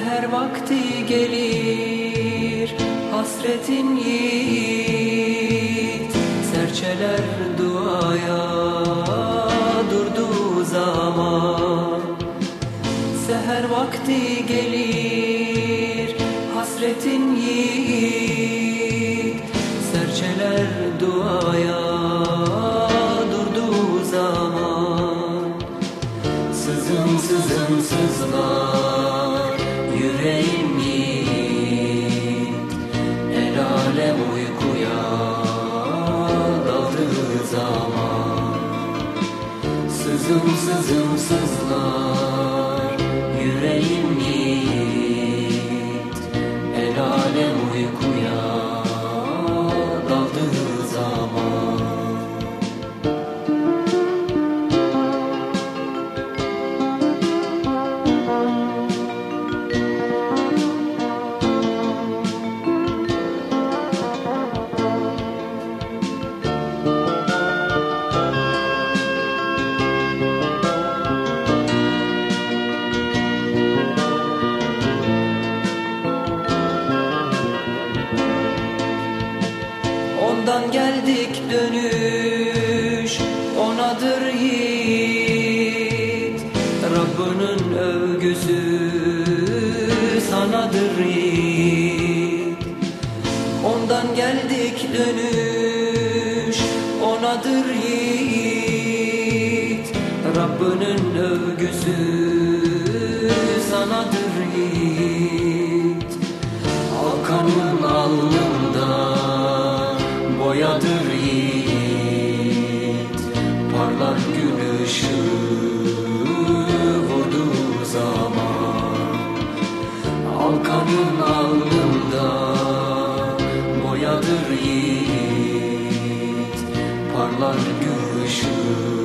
seher vakti gelir hasretin yiğit. Serçeler duaya durduğu zaman. Seher vakti gelir hasretin yiğit. Serçeler duaya durduğu zaman. Sızın sızın sızın. zum, zum, zum, zum. Ondan geldik dönüş onadır yiğit. Rabbinin övgüsü sanadır yiğit. Ondan geldik dönüş onadır yiğit. Rabbinin övgüsü boyadır yiğit Parlar gün ışığı vurduğu zaman. Hakan'ın alnında boyadır yiğit Parlar gün ışığı